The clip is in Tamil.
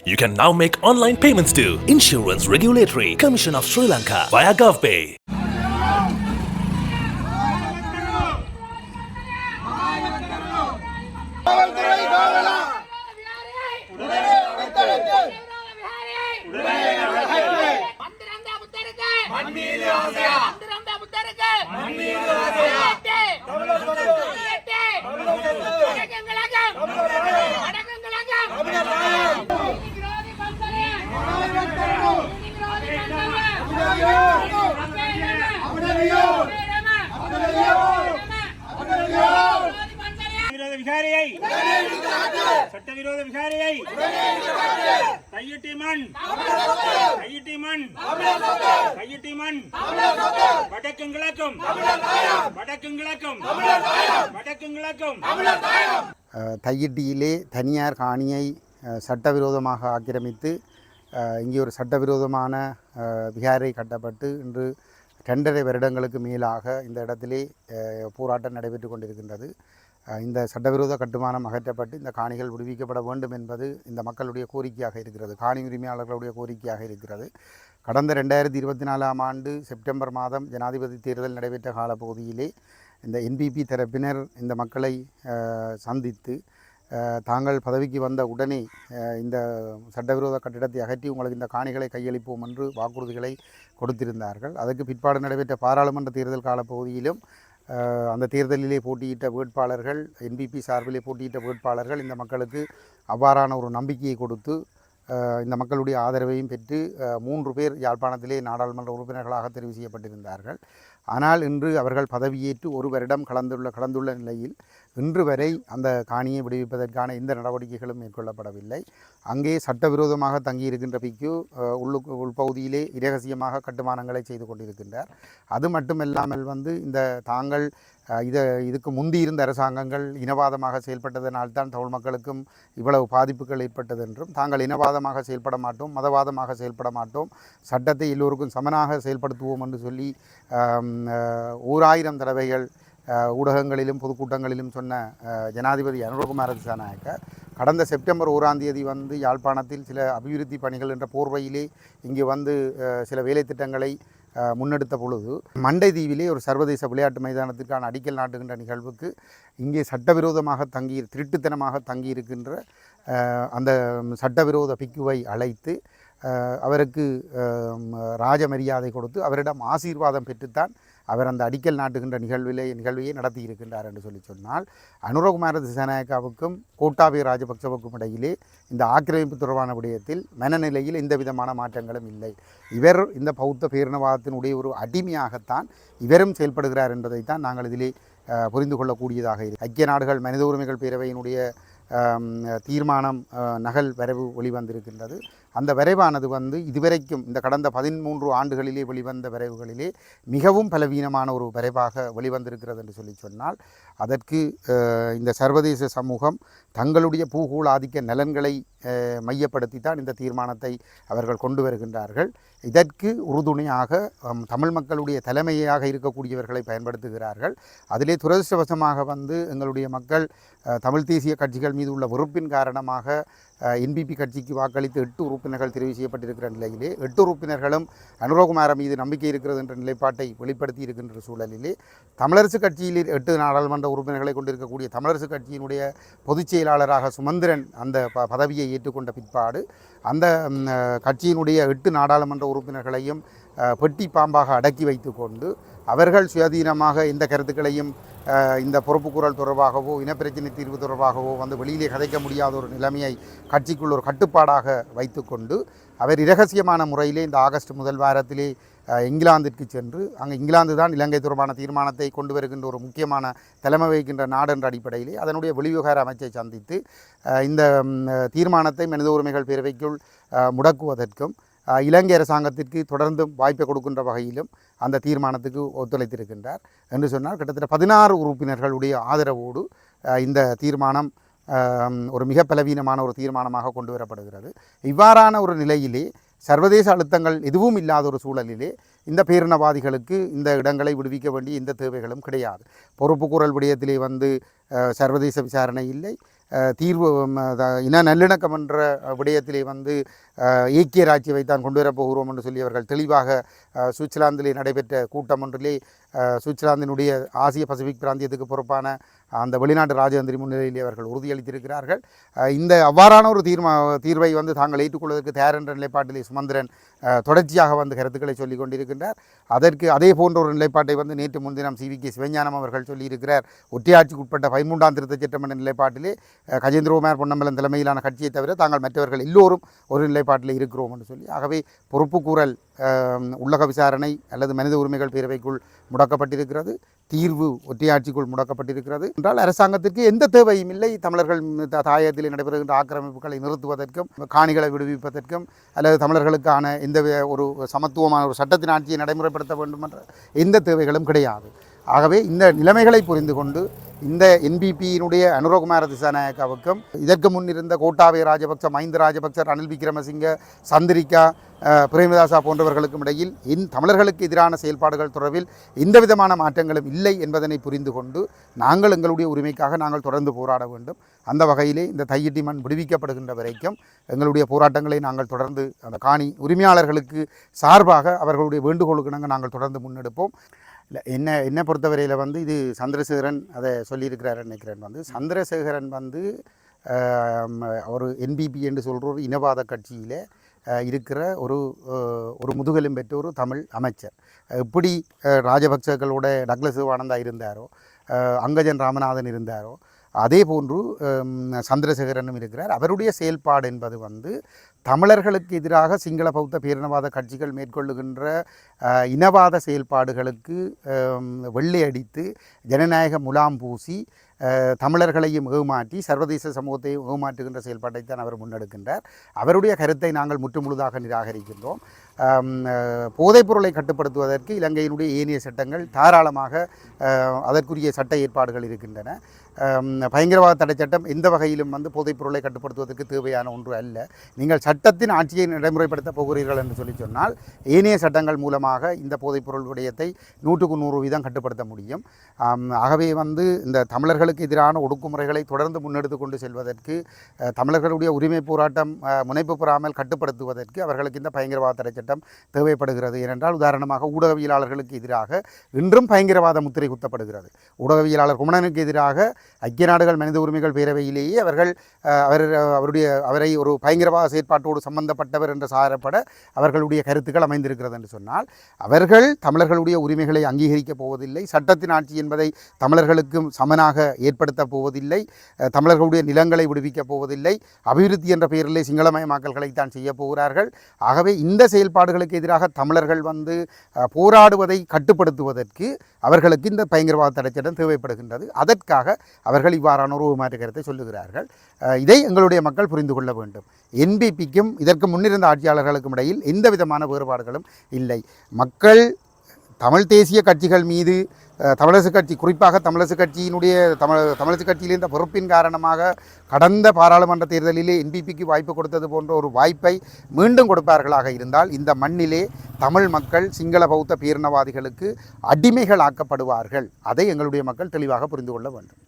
You can now make online payments to Insurance Regulatory Commission of Sri Lanka via GovPay. காவல்துறை காவலா மந்திரந்த புத்தருக்கு மண்ணீது ஆசையா மந்திரந்த புத்தருக்கு மண்ணீது ஆசையா விகாரியை சட்டவிரோத விகாரியை கையிட்டி மண். கையிட்டி மண். கையிட்டி மண். வடக்கும் கிழக்கும். வடக்கும் கிழக்கும். வடக்கும் கிழக்கும். தையிட்டியிலே தனியார் காணியை சட்டவிரோதமாக ஆக்கிரமித்து இங்கே ஒரு சட்டவிரோதமான விகாரை கட்டப்பட்டு இன்று ரெண்டரை வருடங்களுக்கு மேலாக இந்த இடத்திலே போராட்டம் நடைபெற்று கொண்டிருக்கின்றது. இந்த சட்டவிரோத கட்டுமானம் அகற்றப்பட்டு இந்த காணிகள் விடுவிக்கப்பட வேண்டும் என்பது இந்த மக்களுடைய கோரிக்கையாக இருக்கிறது. காணி உரிமையாளர்களுடைய கோரிக்கையாக இருக்கிறது. கடந்த ரெண்டாயிரத்தி இருபத்தி நாலாம் ஆண்டு செப்டம்பர் மாதம் ஜனாதிபதி தேர்தல் நடைபெற்ற காலப்பகுதியிலே இந்த என்பிபி தரப்பினர் இந்த மக்களை சந்தித்து தாங்கள் பதவிக்கு வந்த உடனே இந்த சட்டவிரோத கட்டிடத்தை அகற்றி உங்களுக்கு இந்த காணிகளை கையளிப்போம் என்று வாக்குறுதிகளை கொடுத்திருந்தார்கள். அதற்கு பிற்பாடு நடைபெற்ற பாராளுமன்ற தேர்தல் காலப்பகுதியிலும் அந்த தேர்தலிலே போட்டியிட்ட வேட்பாளர்கள் என்பிபி சார்பிலே போட்டியிட்ட வேட்பாளர்கள் இந்த மக்களுக்கு அவ்வாறான ஒரு நம்பிக்கையை கொடுத்து இந்த மக்களுடைய ஆதரவையும் பெற்று மூன்று பேர் யாழ்ப்பாணத்திலே நாடாளுமன்ற உறுப்பினர்களாக தெரிவு செய்யப்பட்டிருந்தார்கள். ஆனால் இன்று அவர்கள் பதவியேற்று ஒரு வருடம் கலந்துள்ள கலந்துள்ள நிலையில் இன்று வரை அந்த காணியை விடுவிப்பதற்கான எந்த நடவடிக்கைகளும் மேற்கொள்ளப்படவில்லை. அங்கே சட்டவிரோதமாக தங்கியிருக்கின்ற பிக்கு உள்ளுக்கு உள்பகுதியிலே இரகசியமாக கட்டுமானங்களை செய்து கொண்டிருக்கின்றார். அது மட்டுமல்லாமல் வந்து இந்த தாங்கள் இதை இதுக்கு முந்தி இருந்த அரசாங்கங்கள் இனவாதமாக செயல்பட்டதனால்தான் தமிழ் மக்களுக்கும் இவ்வளவு பாதிப்புகள் ஏற்பட்டது என்றும் தாங்கள் இனவாதமாக செயல்பட மாட்டோம் மதவாதமாக செயல்பட மாட்டோம் சட்டத்தை எல்லோருக்கும் சமனாக செயல்படுத்துவோம் என்று சொல்லி ஓராயிரம் தடவைகள் ஊடகங்களிலும் பொதுக்கூட்டங்களிலும் சொன்ன ஜனாதிபதி அனுரகுமார திசாநாயக்க கடந்த செப்டம்பர் ஓராம் தேதி வந்து யாழ்ப்பாணத்தில் சில அபிவிருத்தி பணிகள் என்ற போர்வையிலே இங்கே வந்து சில வேலை திட்டங்களை முன்னெடுத்த பொழுது மண்டை தீவிலே ஒரு சர்வதேச விளையாட்டு மைதானத்திற்கான அடிக்கல் நாட்டுகின்ற நிகழ்வுக்கு இங்கே சட்டவிரோதமாக தங்கி திருட்டுத்தனமாக தங்கியிருக்கின்ற அந்த சட்டவிரோத பிக்குவை அழைத்து அவருக்கு ராஜ மரியாதை கொடுத்து அவரிடம் ஆசீர்வாதம் பெற்றுத்தான் அவர் அந்த அடிக்கல் நாட்டுகின்ற நிகழ்விலே நிகழ்வையே நடத்தி இருக்கின்றார் என்று சொல்லி சொன்னால் அனுரகுமார திசாநாயக்காவுக்கும் கோட்டாபய ராஜபக்சவுக்கும் இடையிலே இந்த ஆக்கிரமிப்பு தொடர்பான விடயத்தில் மனநிலையில் எந்த விதமான மாற்றங்களும் இல்லை. இவர் இந்த பௌத்த பேரினவாதத்தினுடைய ஒரு அடிமையாகத்தான் இவரும் செயல்படுகிறார் என்பதைத்தான் நாங்கள் இதிலே புரிந்து கொள்ளக்கூடியதாக இருக்கு. ஐக்கிய நாடுகள் மனித உரிமைகள் பேரவையினுடைய தீர்மானம் நகல் வரைவு வெளிவந்திருக்கின்றது. அந்த வரைவானது வந்து இதுவரைக்கும் இந்த கடந்த பதிமூன்று ஆண்டுகளிலே வெளிவந்த வரைவுகளிலே மிகவும் பலவீனமான ஒரு வரைவாக வெளிவந்திருக்கிறது என்று சொல்லி சொன்னால் அதற்கு இந்த சர்வதேச சமூகம் தங்களுடைய பூகோள ஆதிக்க நலன்களை மையப்படுத்தி தான் இந்த தீர்மானத்தை அவர்கள் கொண்டு வருகின்றார்கள். இதற்கு உறுதுணையாக தமிழ் மக்களுடைய தலைமையாக இருக்கக்கூடியவர்களை பயன்படுத்துகிறார்கள். அதிலே துரதிருஷ்டவசமாக வந்து எங்களுடைய மக்கள் தமிழ் தேசிய கட்சிகள் மீது உள்ள வெறுப்பின் காரணமாக என்பிபி கட்சிக்கு வாக்களித்து எட்டு உறுப்பினர்கள் தெரிவு செய்யப்பட்டிருக்கிற நிலையிலே எட்டு உறுப்பினர்களும் அனுரகுமார மீது நம்பிக்கை இருக்கிறது என்ற நிலைப்பாட்டை வெளிப்படுத்தி இருக்கின்ற சூழலிலே தமிழரசு கட்சியில் எட்டு நாடாளுமன்ற உறுப்பினர்களை கொண்டிருக்கக்கூடிய தமிழரசு கட்சியினுடைய பொதுச் செயலாளராக சுமந்திரன் அந்த ப பதவியை ஏற்றுக்கொண்ட பிற்பாடு அந்த கட்சியினுடைய எட்டு நாடாளுமன்ற உறுப்பினர்களையும் பெட்டி பாம்பாக அடக்கி வைத்துக்கொண்டு அவர்கள் சுயாதீனமாக எந்த கருத்துக்களையும் இந்த பொறுப்புக்குரல் தொடர்பாகவோ இனப்பிரச்சினை தீர்வு தொடர்பாகவோ வந்து வெளியிலே கதைக்க முடியாத ஒரு நிலைமையை கட்சிக்குள் ஒரு கட்டுப்பாடாக வைத்துக்கொண்டு அவர் இரகசியமான முறையிலே இந்த ஆகஸ்ட் முதல் வாரத்திலே இங்கிலாந்திற்கு சென்று அங்கே இங்கிலாந்து தான் இலங்கை தொடர்பான தீர்மானத்தை கொண்டு வருகின்ற ஒரு முக்கியமான தலைமை வகிக்கின்ற நாடு என்ற அடிப்படையிலே அதனுடைய வெளிவிவகார அமைச்சை சந்தித்து இந்த தீர்மானத்தை மனித உரிமைகள் பேரவைக்குள் முடக்குவதற்கும் இலங்கை அரசாங்கத்திற்கு தொடர்ந்தும் வாய்ப்பை கொடுக்கின்ற வகையிலும் அந்த தீர்மானத்துக்கு ஒத்துழைத்திருக்கின்றார் என்று சொன்னால் கிட்டத்தட்ட பதினாறு உறுப்பினர்களுடைய ஆதரவோடு இந்த தீர்மானம் ஒரு மிக பலவீனமான ஒரு தீர்மானமாக கொண்டு வரப்படுகிறது. இவ்வாறான ஒரு நிலையிலே சர்வதேச அழுத்தங்கள் எதுவும் இல்லாத ஒரு சூழலிலே இந்த பேரினவாதிகளுக்கு இந்த இடங்களை விடுவிக்க வேண்டிய எந்த தேவைகளும் கிடையாது. பொறுப்புக்கூறல் விடயத்திலே வந்து சர்வதேச விசாரணை இல்லை. தீர்வு இன நல்லிணக்கம் என்ற விடயத்திலே வந்து ஏக்கிய ராஜ்யவை தான் கொண்டு வரப்போகிறோம் என்று சொல்லி அவர்கள் தெளிவாக சுவிட்சர்லாந்திலே நடைபெற்ற கூட்டம் ஒன்றிலே சுவிட்சர்லாந்தினுடைய ஆசிய பசிபிக் பிராந்தியத்துக்கு பொறுப்பான அந்த வெளிநாட்டு ராஜதந்திரி முன்னிலையிலே அவர்கள் உறுதியளித்திருக்கிறார்கள். இந்த அவ்வாறான ஒரு தீர்மா தீர்வை வந்து தாங்கள் ஏற்றுக்கொள்வதற்கு தயார் என்ற நிலைப்பாட்டிலே சுமந்திரன் தொடர்ச்சியாக வந்து கருத்துக்களை சொல்லிக் கொண்டிருக்கின்றார். அதற்கு அதே போன்ற ஒரு நிலைப்பாட்டை வந்து நேற்று முன்தினம் சி. வி. கே. சிவஞானம் அவர்கள் சொல்லியிருக்கிறார். ஒற்றையாட்சிக்கு உட்பட்ட பதிமூன்றாம் திருத்த சட்டம் என்ற நிலைப்பாட்டிலே கஜேந்திரகுமார் பொன்னம்பலம் தலைமையிலான கட்சியை தவிர தாங்கள் மற்றவர்கள் எல்லோரும் ஒரு நிலைப்பாட்டில் இருக்கிறோம் என்று சொல்லி ஆகவே பொறுப்புக்கூறல் உள்ளக விசாரணை அல்லது மனித உரிமைகள் பேரவைக்குள் முடக்கப்பட்டிருக்கிறது. தீர்வு ஒற்றையாட்சிக்குள் முடக்கப்பட்டிருக்கிறது. என்றால் அரசாங்கத்திற்கு எந்த தேவையும் இல்லை. தமிழர்கள் த- தாயகத்தில் நடைபெறுகின்ற ஆக்கிரமிப்புகளை நிறுத்துவதற்கும் காணிகளை விடுவிப்பதற்கும் அல்லது தமிழர்களுக்கான எந்த ஒரு சமத்துவமான ஒரு சட்டத்தின் ஆட்சியை நடைமுறைப்படுத்த வேண்டும் என்ற எந்த தேவைகளும் கிடையாது. ஆகவே இந்த நிலைமைகளை புரிந்து கொண்டு இந்த என்பிபியினுடைய அனுரகுமார திசாநாயக்காவுக்கும் இதற்கு முன் இருந்த கோட்டாபய ராஜபக்ச மஹிந்த ராஜபக்ச ரணில் விக்ரமசிங்க சந்திரிகா பிரேமதாசா போன்றவர்களுக்கும் இடையில் இன் தமிழர்களுக்கு எதிரான செயல்பாடுகள் தொடர்பில் எந்த விதமான மாற்றங்களும் இல்லை என்பதனை புரிந்து கொண்டு நாங்கள் எங்களுடைய உரிமைக்காக நாங்கள் தொடர்ந்து போராட வேண்டும். அந்த வகையிலே இந்த தையிட்டி மண் விடுவிக்கப்படுகின்ற வரைக்கும் எங்களுடைய போராட்டங்களை நாங்கள் தொடர்ந்து அந்த காணி உரிமையாளர்களுக்கு சார்பாக அவர்களுடைய வேண்டுகோளுக்கு நாங்கள் தொடர்ந்து முன்னெடுப்போம். இல்லை என்ன என்னை பொறுத்தவரையில் வந்து இது சந்திரசேகரன் அதை சொல்லியிருக்கிறாருன்னு நினைக்கிறேன் வந்து. சந்திரசேகரன் வந்து ஒரு என்பிபி என்று சொல்கிற ஒரு இனவாத கட்சியில் இருக்கிற ஒரு ஒரு முதுகெலும் பெற்ற ஒரு தமிழ் அமைச்சர். எப்படி அஹ், ராஜபக்சர்களோட டக்ளஸ் சிவானந்தா இருந்தாரோ அங்கஜன் ராமநாதன் இருந்தாரோ அதே போன்று சந்திரசேகரனும் இருக்கிறார். அவருடைய செயல்பாடு என்பது வந்து தமிழர்களுக்கு எதிராக சிங்கள பௌத்த பேரினவாத கட்சிகள் மேற்கொள்ளுகின்ற இனவாத செயல்பாடுகளுக்கு வெள்ளை அடித்து ஜனநாயக முலாம் பூசி தமிழர்களையும் ஏமாற்றி சர்வதேச சமூகத்தையும் ஏமாற்றுகின்ற செயல்பாட்டை தான் அவர் முன்னெடுக்கின்றார். அவருடைய கருத்தை நாங்கள் முற்றுமுழுதாக நிராகரிக்கின்றோம். போதைப்பொருளை கட்டுப்படுத்துவதற்கு இலங்கையினுடைய ஏனைய சட்டங்கள் தாராளமாக அதற்குரிய சட்ட ஏற்பாடுகள் இருக்கின்றன. பயங்கரவாத தடை சட்டம் எந்த வகையிலும் வந்து போதைப்பொருளை கட்டுப்படுத்துவதற்கு தேவையான ஒன்று அல்ல. நீங்கள் சட்டத்தின் ஆட்சியை நடைமுறைப்படுத்த போகிறீர்கள் என்று சொல்லி சொன்னால் ஏனைய சட்டங்கள் மூலமாக இந்த போதைப்பொருள் விடயத்தை நூற்றுக்கு நூறு வீதம் கட்டுப்படுத்த முடியும். ஆகவே வந்து இந்த தமிழர்களுக்கு எதிரான ஒடுக்குமுறைகளை தொடர்ந்து முன்னெடுத்து கொண்டு செல்வதற்கு தமிழர்களுடைய உரிமை போராட்டம் முனைப்பு பெறாமல் கட்டுப்படுத்துவதற்கு அவர்களுக்கு இந்த பயங்கரவாத தடை சட்டம் தேவைப்படுகிறது. ஏனென்றால் உதாரணமாக ஊடகவியலாளர்களுக்கு எதிராக இன்றும் பயங்கரவாத முத்திரை குத்தப்படுகிறது. ஊடகவியலாளர் குமணனுக்கு எதிராக ஐக்கிய நாடுகள் மனித உரிமைகள் பேரவையிலேயே அவர்கள் அவர் அவருடைய அவரை ஒரு பயங்கரவாத செயற்பாட்டோடு சம்பந்தப்பட்டவர் என்று சாரப்பட அவர்களுடைய கருத்துக்கள் அமைந்திருக்கிறது என்று சொன்னால் அவர்கள் தமிழர்களுடைய உரிமைகளை அங்கீகரிக்கப் போவதில்லை. சட்டத்தின் ஆட்சி என்பதை தமிழர்களுக்கும் சமனாக ஏற்படுத்தப் போவதில்லை. தமிழர்களுடைய நிலங்களை விடுவிக்கப் போவதில்லை. அபிவிருத்தி என்ற பெயரிலே சிங்களமயமாக்கல்களைத்தான் செய்ய போகிறார்கள். ஆகவே இந்த செயல்பாடுகளுக்கு எதிராக தமிழர்கள் வந்து போராடுவதை கட்டுப்படுத்துவதற்கு அவர்களுக்கு இந்த பயங்கரவாத தடைச்சட்டம் தேவைப்படுகின்றது. அதற்காக அவர்கள் இவ்வாறான ஒரு மாற்று கருத்தை சொல்லுகிறார்கள். இதை எங்களுடைய மக்கள் புரிந்து கொள்ள வேண்டும். என்பிபிக்கும் இதற்கு முன்னிருந்த ஆட்சியாளர்களுக்கும் இடையில் எந்த விதமான வேறுபாடுகளும் இல்லை. மக்கள் தமிழ் தேசிய கட்சிகள் மீது தமிழரசு கட்சி குறிப்பாக தமிழரசு கட்சியினுடைய தமிழ் தமிழரசு கட்சியில் இருந்த பொறுப்பின் காரணமாக கடந்த பாராளுமன்ற தேர்தலிலே என்பிபிக்கு வாய்ப்பு கொடுத்தது போன்ற ஒரு வாய்ப்பை மீண்டும் கொடுப்பார்களாக இருந்தால் இந்த மண்ணிலே தமிழ் மக்கள் சிங்கள பௌத்த பேரினவாதிகளுக்கு அடிமைகள் ஆக்கப்படுவார்கள் அதை எங்களுடைய மக்கள் தெளிவாக புரிந்து கொள்ள வேண்டும்.